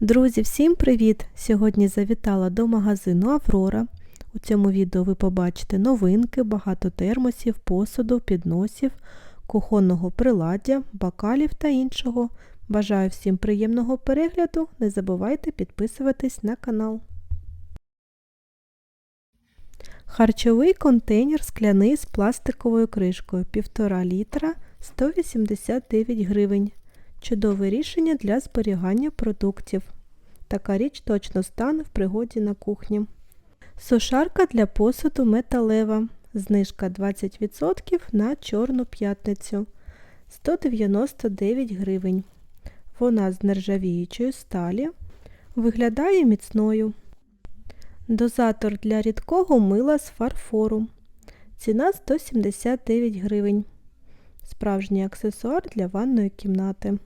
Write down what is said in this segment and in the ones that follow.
Друзі, всім привіт! Сьогодні завітала до магазину Аврора. У цьому відео ви побачите новинки, багато термосів, посуду, підносів, кухонного приладдя, бокалів та іншого. Бажаю всім приємного перегляду. Не забувайте підписуватись на канал. Харчовий контейнер скляний з пластиковою кришкою 1,5 літра 189 гривень. Чудове рішення для зберігання продуктів. Така річ точно стане в пригоді на кухні. Сушарка для посуду металева. Знижка 20% на Чорну п'ятницю. 199 гривень. Вона з нержавіючої сталі. Виглядає міцною. Дозатор для рідкого мила з фарфору. Ціна 179 гривень. Справжній аксесуар для ванної кімнати.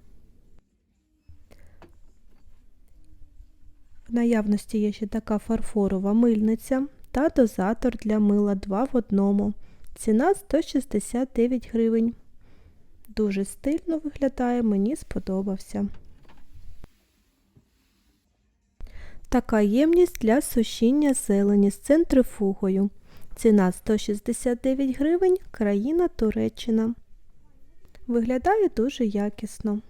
В наявності є ще така фарфорова мильниця та дозатор для мила 2 в одному. Ціна 169 гривень. Дуже стильно виглядає, мені сподобався. Така ємність для сушіння зелені з центрифугою. Ціна 169 гривень, країна Туреччина. Виглядає дуже якісно.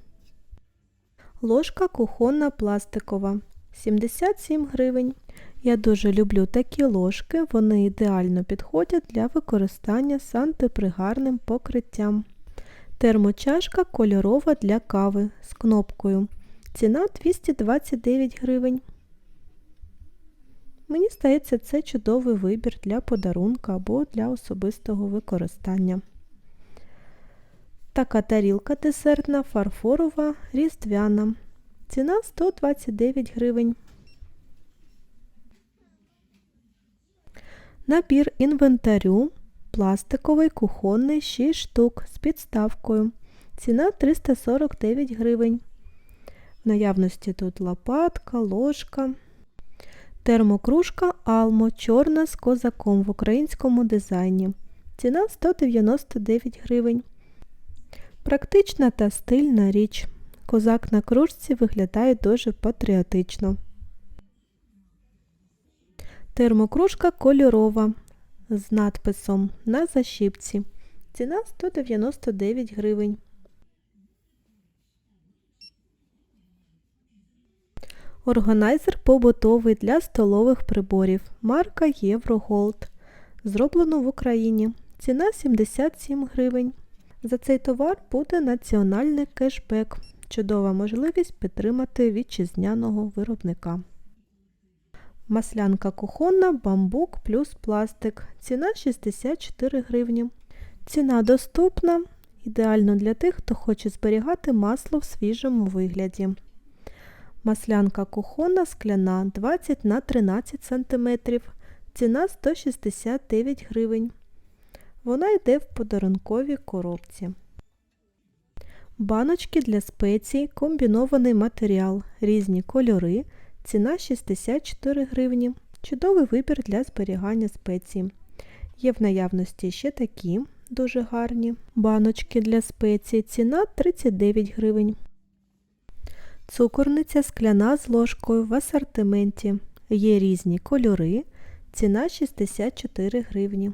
Ложка кухонна пластикова 77 гривень. Я дуже люблю такі ложки, вони ідеально підходять для використання з антипригарним покриттям. Термочашка кольорова для кави з кнопкою. Ціна 229 гривень. Мені здається, це чудовий вибір для подарунка або для особистого використання. Така тарілка десертна, фарфорова, різдвяна. Ціна 129 гривень. Набір інвентарю. Пластиковий кухонний 6 штук з підставкою. Ціна 349 гривень. В наявності тут лопатка, ложка. Термокружка Алмо чорна з козаком в українському дизайні. Ціна 199 гривень. Практична та стильна річ. Козак на кружці виглядає дуже патріотично. Термокружка кольорова з надписом на защіпці. Ціна 199 гривень. Органайзер побутовий для столових приборів. Марка Євроголд. Зроблено в Україні. Ціна 77 гривень. За цей товар буде національний кешбек. Чудова можливість підтримати вітчизняного виробника. Маслянка кухонна, бамбук плюс пластик. Ціна 64 гривні. Ціна доступна. Ідеально для тих, хто хоче зберігати масло в свіжому вигляді. Маслянка кухонна скляна 20 на 13 см. Ціна 169 гривень. Вона йде в подарунковій коробці. Баночки для спецій, комбінований матеріал, різні кольори. Ціна 64 гривні. Чудовий вибір для зберігання спецій. Є в наявності ще такі дуже гарні баночки для спецій. Ціна 39 гривень. Цукорниця скляна з ложкою в асортименті. Є різні кольори. Ціна 64 гривні.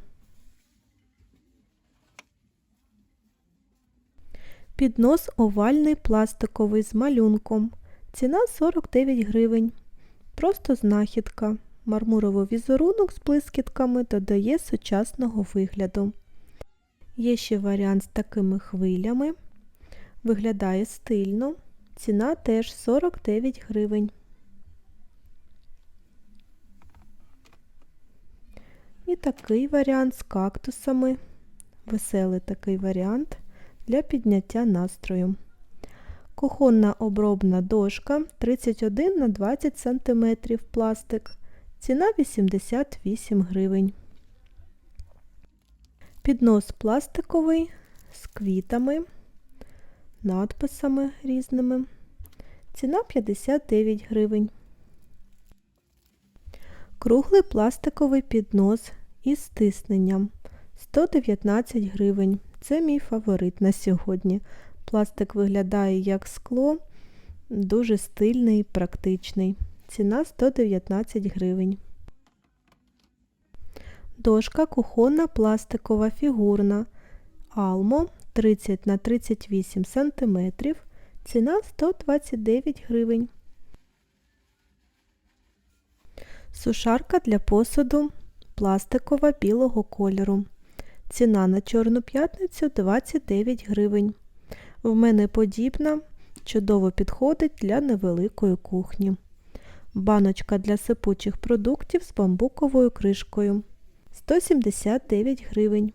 Піднос овальний пластиковий з малюнком. Ціна 49 гривень. Просто знахідка. Мармуровий візерунок з блискітками додає сучасного вигляду. Є ще варіант з такими хвилями. Виглядає стильно. Ціна теж 49 гривень. І такий варіант з кактусами. Веселий такий варіант для підняття настрою. Кухонна обробна дошка 31 на 20 см пластик. Ціна 88 гривень. Піднос пластиковий з квітами, надписами різними. Ціна 59 гривень. Круглий пластиковий піднос із стисненням 119 гривень. Це мій фаворит на сьогодні. Пластик виглядає як скло, Дуже стильний, практичний. Ціна 119 гривень. Дошка кухонна пластикова фігурна. Алмо 30 на 38 см. Ціна 129 гривень. Сушарка для посуду пластикова білого кольору. Ціна на Чорну п'ятницю 29 гривень. В мене подібна, чудово підходить для невеликої кухні. Баночка для сипучих продуктів з бамбуковою кришкою 179 гривень.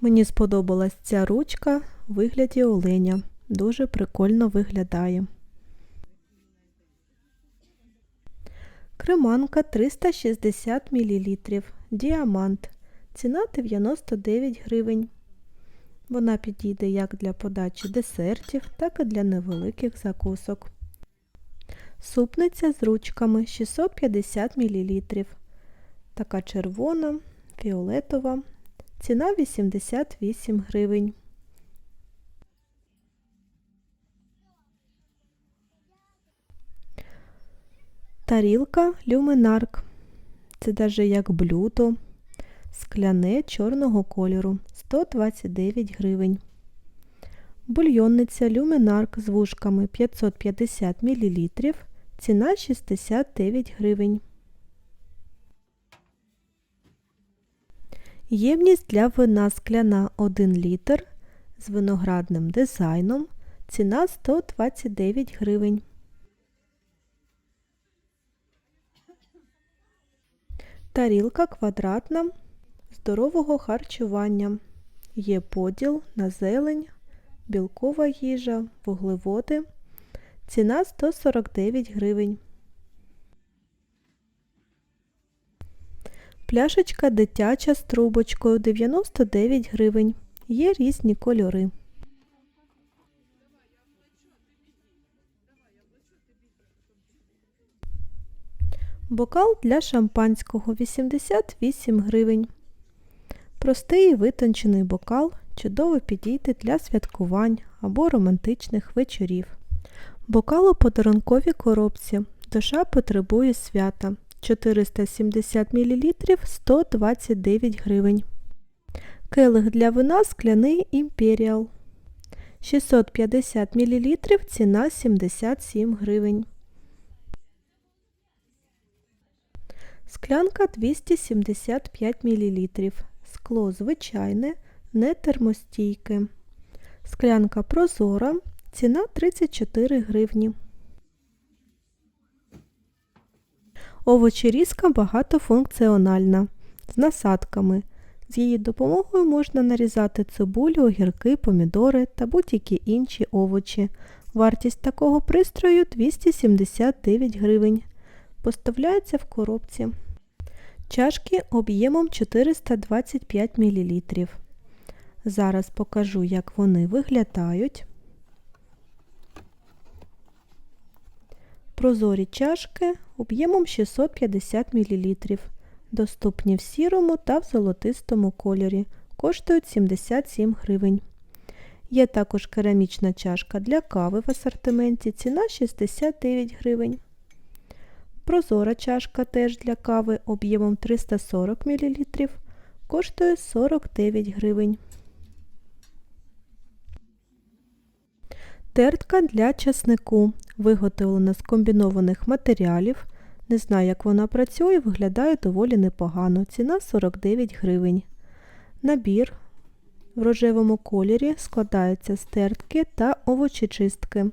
Мені сподобалась ця ручка в вигляді оленя. Дуже прикольно виглядає. Креманка 360 мл. Діамант. Ціна 99 гривень. Вона підійде як для подачі десертів, так і для невеликих закусок. Супниця з ручками 650 мл. Така червона, фіолетова. Ціна 88 гривень. Тарілка люминарк. Це навіть як блюдо. Скляне чорного кольору 129 гривень. Бульйонниця люминарк з вушками 550 мл. Ціна 69 гривень. Ємність для вина скляна 1 літр з виноградним дизайном. Ціна 129 гривень. Тарілка квадратна здорового харчування. Є поділ на зелень, білкова їжа, вуглеводи. Ціна 149 гривень. Пляшечка дитяча з трубочкою 99 гривень. Є різні кольори. Бокал для шампанського 88 гривень. Простий і витончений бокал чудово підійде для святкувань або романтичних вечорів. Бокал у подарунковій коробці. Душа потребує свята 470 мл 129 гривень. Келих для вина скляний Імперіал 650 мл ціна 77 гривень. Склянка 275 мл. Скло звичайне, не термостійке. Склянка прозора. Ціна 34 гривні. Овочерізка багатофункціональна. З насадками. З її допомогою можна нарізати цибулю, огірки, помідори та будь-які інші овочі. Вартість такого пристрою 279 гривень. Поставляється в коробці. Чашки об'ємом 425 мл. Зараз покажу, як вони виглядають. Прозорі чашки об'ємом 650 мл. Доступні в сірому та в золотистому кольорі. Коштують 77 гривень. Є також керамічна чашка для кави в асортименті. Ціна 69 гривень. Прозора чашка теж для кави об'ємом 340 мл. Коштує 49 гривень. Тертка для часнику. Виготовлена з комбінованих матеріалів. Не знаю, як вона працює, виглядає доволі непогано. Ціна 49 гривень. Набір в рожевому кольорі складається з тертки та овочечистки.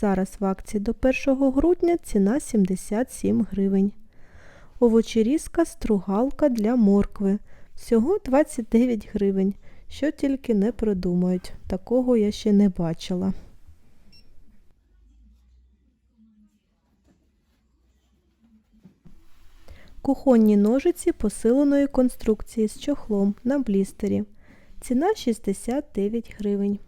Зараз в акції до 1 грудня ціна 77 гривень. Овочерізка стругалка для моркви. Всього 29 гривень. Що тільки не придумають. Такого я ще не бачила. Кухонні ножиці посиленої конструкції з чохлом на блістері. Ціна 69 гривень.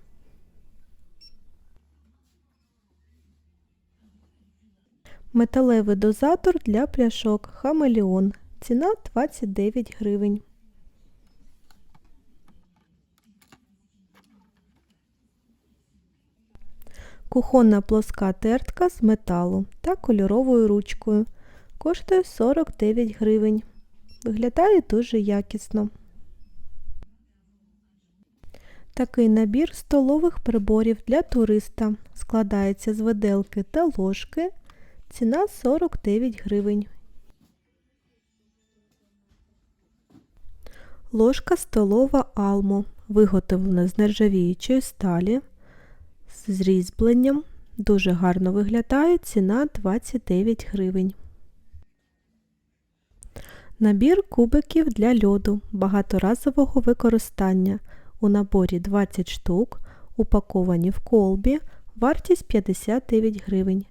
Металевий дозатор для пляшок Хамелеон. Ціна 29 гривень. Кухонна плоска тертка з металу та кольоровою ручкою. Коштує 49 гривень. Виглядає дуже якісно. Такий набір столових приборів для туриста складається з виделки та ложки. Ціна 49 гривень. Ложка столова Алмо, виготовлена з нержавіючої сталі, з різьбленням. Дуже гарно виглядає, ціна 29 гривень. Набір кубиків для льоду багаторазового використання. У наборі 20 штук, упаковані в колбі, вартість 59 гривень.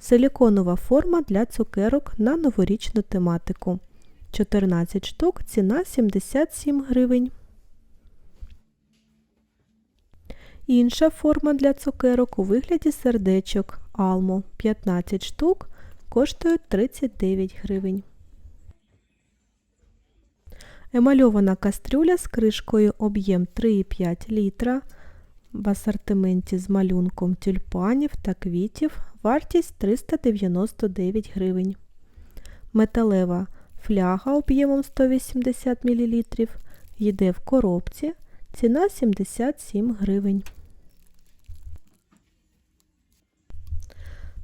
Силіконова форма для цукерок на новорічну тематику. 14 штук, ціна 77 гривень. Інша форма для цукерок у вигляді сердечок Алмо 15 штук, коштує 39 гривень. Емальована кастрюля з кришкою об'єм 3,5 літра в асортименті з малюнком тюльпанів та квітів, вартість 399 гривень. Металева фляга об'ємом 180 мл йде в коробці, ціна 77 гривень.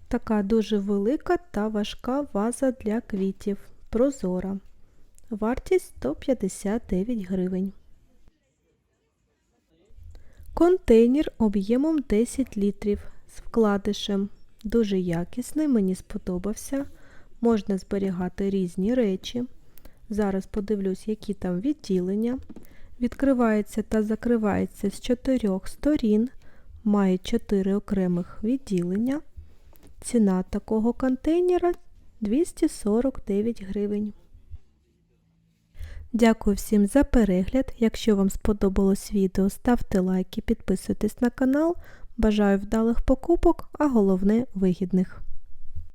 Така дуже велика та важка ваза для квітів. Прозора. Вартість 159 гривень. Контейнер об'ємом 10 літрів з вкладишем. Дуже якісний, мені сподобався. Можна зберігати різні речі. Зараз подивлюсь, які там відділення. Відкривається та закривається з чотирьох сторін. Має 4 окремих відділення. Ціна такого контейнера 249 гривень. Дякую всім за перегляд. Якщо вам сподобалось відео, ставте лайки, підписуйтесь на канал. Бажаю вдалих покупок, а головне вигідних.